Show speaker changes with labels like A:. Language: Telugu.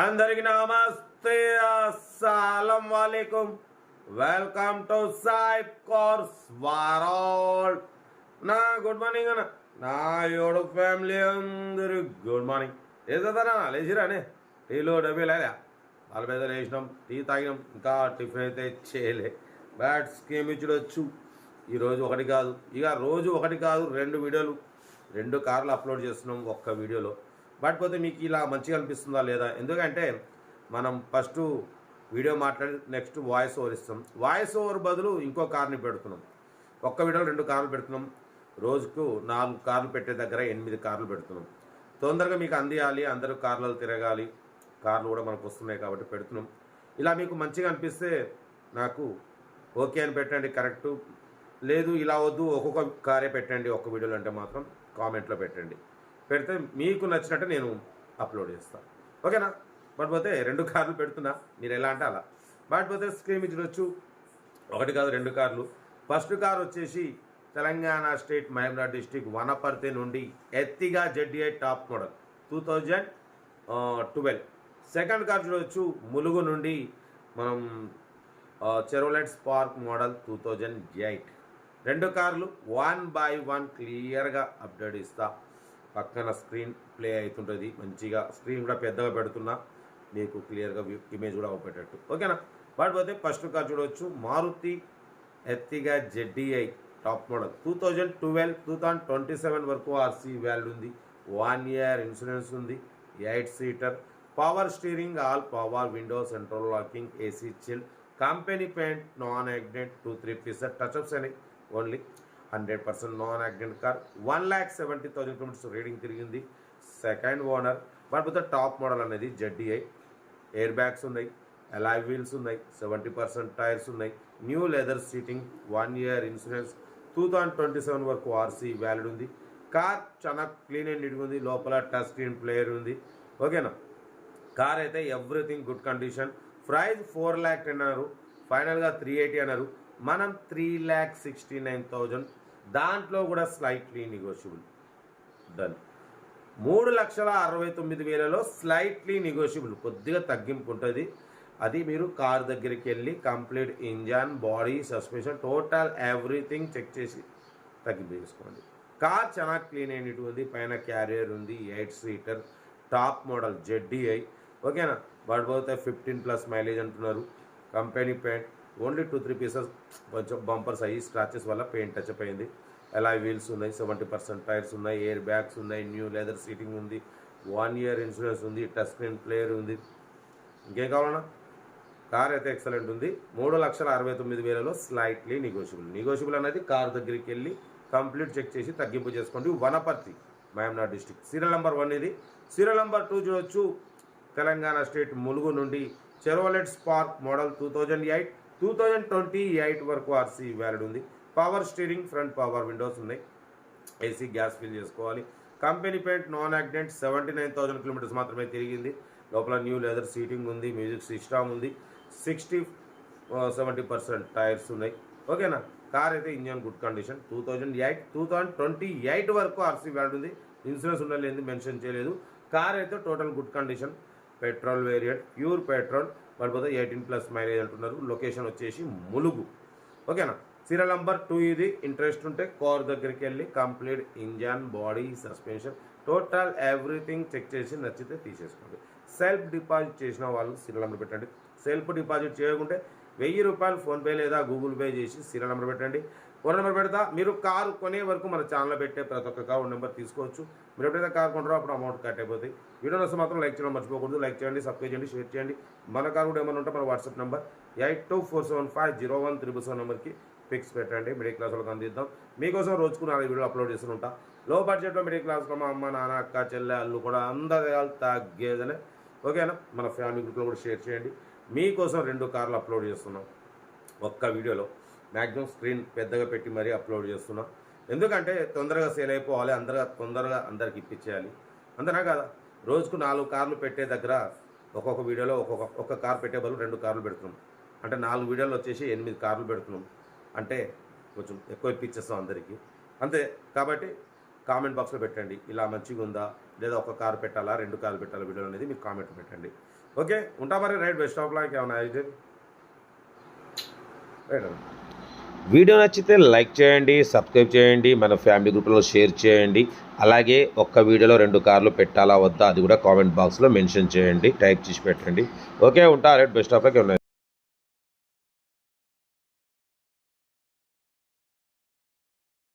A: అందరికి నమస్తే. అస్సలం వాలేకుం. వెల్కమ్ టు సాయిబ్ కోర్స్ వారాల్ నా గుడ్ మార్నింగ్ అన్న. నా యోడు ఫ్యామిలీ అందరు గుడ్ మార్నింగ్. ఏదన్నా లేచిరానే టీలో డబ్బీ లేదా. వాళ్ళ మీద లేచినాం టీ తాగినాం ఇంకా టిఫిన్ అయితే చేయలే. బ్యాట్స్ గేమ్ ఇచ్చుడొచ్చు. ఈరోజు ఒకటి కాదు. ఇక రోజు ఒకటి కాదు రెండు వీడియోలు. రెండు కార్లు అప్లోడ్ చేస్తున్నాం ఒక్క వీడియోలో. పడిపోతే మీకు ఇలా మంచిగా అనిపిస్తుందా లేదా? ఎందుకంటే మనం ఫస్ట్ వీడియో మాట్లాడి నెక్స్ట్ వాయిస్ ఓవర్ ఇస్తాం. వాయిస్ ఓవర్ బదులు ఇంకో కార్ని పెడుతున్నాం. ఒక్క వీడియోలో రెండు కార్లు పెడుతున్నాం. రోజుకు నాలుగు కార్లు పెట్టే దగ్గర ఎనిమిది కార్లు పెడుతున్నాం. తొందరగా మీకు అందియాలి అందరూ కార్లలో తిరగాలి. కార్లు కూడా మనకు వస్తున్నాయి కాబట్టి పెడుతున్నాం. ఇలా మీకు మంచిగా అనిపిస్తే నాకు ఓకే అని పెట్టండి కరెక్టు. లేదు ఇలా వద్దు ఒక్కొక్క కారే పెట్టండి ఒక్క వీడియోలు అంటే మాత్రం కామెంట్లో పెట్టండి. పెడితే మీకు నచ్చినట్టు నేను అప్లోడ్ చేస్తాను ఓకేనా? బట్ పోతే రెండు కార్లు పెడుతున్నా. మీరు ఎలా అంటే అలా. బట్ పోతే స్క్రీన్ ఒకటి కాదు రెండు కార్లు. ఫస్ట్ కార్ వచ్చేసి తెలంగాణ స్టేట్ మహబూబ్నగర్ డిస్టిక్ వనపర్తి నుండి Ertiga ZDI top model two thousand twelve. Second car చూడవచ్చు ములుగు నుండి మనం Chevrolet Spark model two thousand eight. రెండు కార్లు వన్ బై వన్ క్లియర్గా అప్డేట్ ఇస్తా. పక్కన స్క్రీన్ ప్లే అవుతుంటుంది. మంచిగా స్క్రీన్ కూడా పెద్దగా పెడుతున్నా మీకు క్లియర్గా ఇమేజ్ కూడా అవుపేటట్టు ఓకేనా? వాటి పోతే ఫస్ట్ కార్ చూడవచ్చు Maruti Ertiga ZDI top model. Two thousand twelve two thousand twenty seven వరకు ఆర్సీ వ్యాల్యూ ఉంది. వన్ ఇయర్ ఇన్సూరెన్స్ ఉంది. Eight seater power steering all power window central locking AC chill company paint non accident two three pieces touch ups అని only hundred percent non accident car. One lakh seventy thousand kilometres reading తిరిగింది. Second owner but top model అనేది జడ్డీఐ ఎయిర్ బ్యాగ్స్ ఉన్నాయి అలాయ్ వీల్స్ ఉన్నాయి సెవెంటీ పర్సెంట్ టైర్స్ ఉన్నాయి. New leather seating one year insurance two thousand twenty seven వరకు ఆర్సీ వ్యాలిడ్ ఉంది. కార్ చాలా క్లీన్ అండ్ నీట్గా ఉంది. లోపల టచ్ స్క్రీన్ ప్లేయర్ ఉంది. ఓకేనా కార్ అయితే everything good condition price four lakh ten అన్నారు ఫైనల్గా త్రీ ఎయిటీ అన్నారు. మనం three lakh sixty nine thousand దాంట్లో కూడా స్లైట్లీ నెగోషియబుల్ డన్ మూడు లక్షల అరవై తొమ్మిది వేలలో స్లైట్లీ నెగోషియబుల్ కొద్దిగా తగ్గింపు ఉంటుంది. అది మీరు కార్ దగ్గరికి వెళ్ళి complete engine body suspension total everything check చేసి తగ్గింపు చేసుకోండి. కార్ చాలా క్లీన్ అయినట్టు ఉంది. పైన క్యారియర్ ఉంది eight seater top model ZDI ఓకేనా వాడిపోతే ఫిఫ్టీన్ ప్లస్ మైలేజ్ అంటున్నారు. Company paint only two three pieces కొంచెం బంపర్స్ అయ్యి స్క్రాచెస్ వల్ల పెయింట్ టచ్ అయింది ఎలా వీల్స్ ఉన్నాయి సెవెంటీ పర్సెంట్ టైర్స్ ఉన్నాయి ఎయిర్ బ్యాగ్స్ ఉన్నాయి న్యూ లెదర్ సీటింగ్ ఉంది వన్ ఇయర్ ఇన్సూరెన్స్ ఉంది టచ్ స్క్రీన్ ప్లేయర్ ఉంది. ఇంకేం కావాలన్నా? కార్ అయితే ఎక్సలెంట్ ఉంది. మూడు లక్షల అరవై తొమ్మిది వేలలో స్లైట్లీ నెగోషియబుల్ నెగోషియబుల్ అనేది కార్ దగ్గరికి వెళ్ళి కంప్లీట్ చెక్ చేసి తగ్గింపు చేసుకోండి. వనపర్తి మహమ్నాడ్ డిస్టిక్. సీరియల్ నెంబర్ వన్ ఇది. సీరియల్ నెంబర్ టూ చూడొచ్చు. తెలంగాణ స్టేట్ ములుగు నుండి Chevrolet Spark model two thousand eight two thousand twenty eight వరకు ఆర్సీ వ్యాలిడ్ ఉంది. Power steering front power windows ఉన్నాయి. ఏసీ గ్యాస్ ఫిల్ చేసుకోవాలి. Company paint non accident seventy nine thousand kilometres మాత్రమే తిరిగింది. లోపల న్యూ లెదర్ సీటింగ్ ఉంది మ్యూజిక్ సిస్టమ్ ఉంది. సిక్స్టీ సెవెంటీ పర్సెంట్ టైర్స్ ఉన్నాయి. ఓకేనా కార్ అయితే engine good condition two thousand eight two thousand twenty eight వరకు ఆర్సీ వ్యాల్డ్ ఉంది. ఇన్సూరెన్స్ ఉండలేదు మెన్షన్ చేయలేదు. కార్ అయితే total good condition petrol variant pure petrol పడిపోతే ఎయిటీన్ ప్లస్ మైలేజ్ అంటున్నారు. లొకేషన్ వచ్చేసి ములుగు. ఓకేనా? సీరియల్ నంబర్ టూ ఇది. ఇంట్రెస్ట్ ఉంటే కార్ దగ్గరికి వెళ్ళి complete engine body suspension total everything check చేసి నచ్చితే తీసేసుకోండి. సెల్ఫ్ డిపాజిట్ చేసిన వాళ్ళు సీరియల్ నెంబర్ పెట్టండి. సెల్ఫ్ డిపాజిట్ చేయకుంటే వెయ్యి రూపాయలు ఫోన్పే లేదా గూగుల్ పే చేసి సీరియల్ నెంబర్ పెట్టండి. ఫోన్ నెంబర్ పెడతా. మీరు కారు కొనే వరకు మన ఛానల్లో పెట్టే ప్రతి ఒక్క కారు నెంబర్ తీసుకోవచ్చు. మీరు ఎప్పుడైతే కారు కొంటారో అప్పుడు అమౌంట్ కట్ అయిపోతాయి. వీడియో వస్తే మాత్రం లైక్ చేయడం మర్చిపోకూడదు. లైక్ చేయండి సబ్స్క్రైబ్ చేయండి షేర్ చేయండి. మన కారు కూడా ఏమైనా ఉంటే మన WhatsApp number eight two four seven five zero one triple seven నెంబర్కి పిక్స్ పెట్టండి. మిడిల్ క్లాస్ వాళ్ళకి అందిద్దాం. మీకోసం రోజుకు నాలుగు వీడియో అప్లోడ్ చేస్తుంటా లో బడ్జెట్లో మిడిల్ క్లాస్లో మా అమ్మ నాన్న అక్క చెల్లె అల్లు కూడా అందరూ తగ్గేదలే ఓకేనా మన ఫ్యామిలీ గ్రూప్లో కూడా షేర్ చేయండి. మీకోసం రెండు కార్లు అప్లోడ్ చేస్తున్నాం. ఒక్క వీడియోలో. మ్యాక్సిమం స్క్రీన్ పెద్దగా పెట్టి మరీ అప్లోడ్ చేస్తున్నాం. ఎందుకంటే తొందరగా సేల్ అయిపోవాలి అందరగా తొందరగా అందరికి ఇప్పించేయాలి. అంతేనా కదా? రోజుకు నాలుగు కార్లు పెట్టే దగ్గర ఒక్కొక్క వీడియోలో ఒక్కొక్క ఒక్క కార్ పెట్టే బదులు రెండు కార్లు పెడుతున్నాం. అంటే నాలుగు వీడియోలు వచ్చేసి ఎనిమిది కార్లు పెడుతున్నాం. అంటే కొంచెం ఎక్కువ ఇప్పించేస్తాం అందరికీ. అంతే కాబట్టి కామెంట్ బాక్స్లో పెట్టండి. ఇలా మంచిగా ఉందా? లేదా ఒక కారు పెట్టాలా? రెండు కార్లు పెట్టాలా? వీడియో అనేది మీరు కామెంట్ పెట్టండి. ఓకే? ఉంటా మరి రైట్ బెస్ట్ ఆఫ్ లాక్. ఏమన్నా అయితే రైట్
B: వీడియో నచ్చితే లైక్ చేయండి సబ్స్క్రైబ్ చేయండి మన ఫ్యామిలీ గ్రూప్లో షేర్ చేయండి. అలాగే ఒక్క వీడియోలో రెండు కార్లు పెట్టాలా వద్దా అది కూడా కామెంట్ బాక్స్లో మెన్షన్ చేయండి టైప్ చేసి పెట్టండి. ఓకే ఉంటా రైట్ బెస్ట్ ఆఫ్ ఉన్నాయి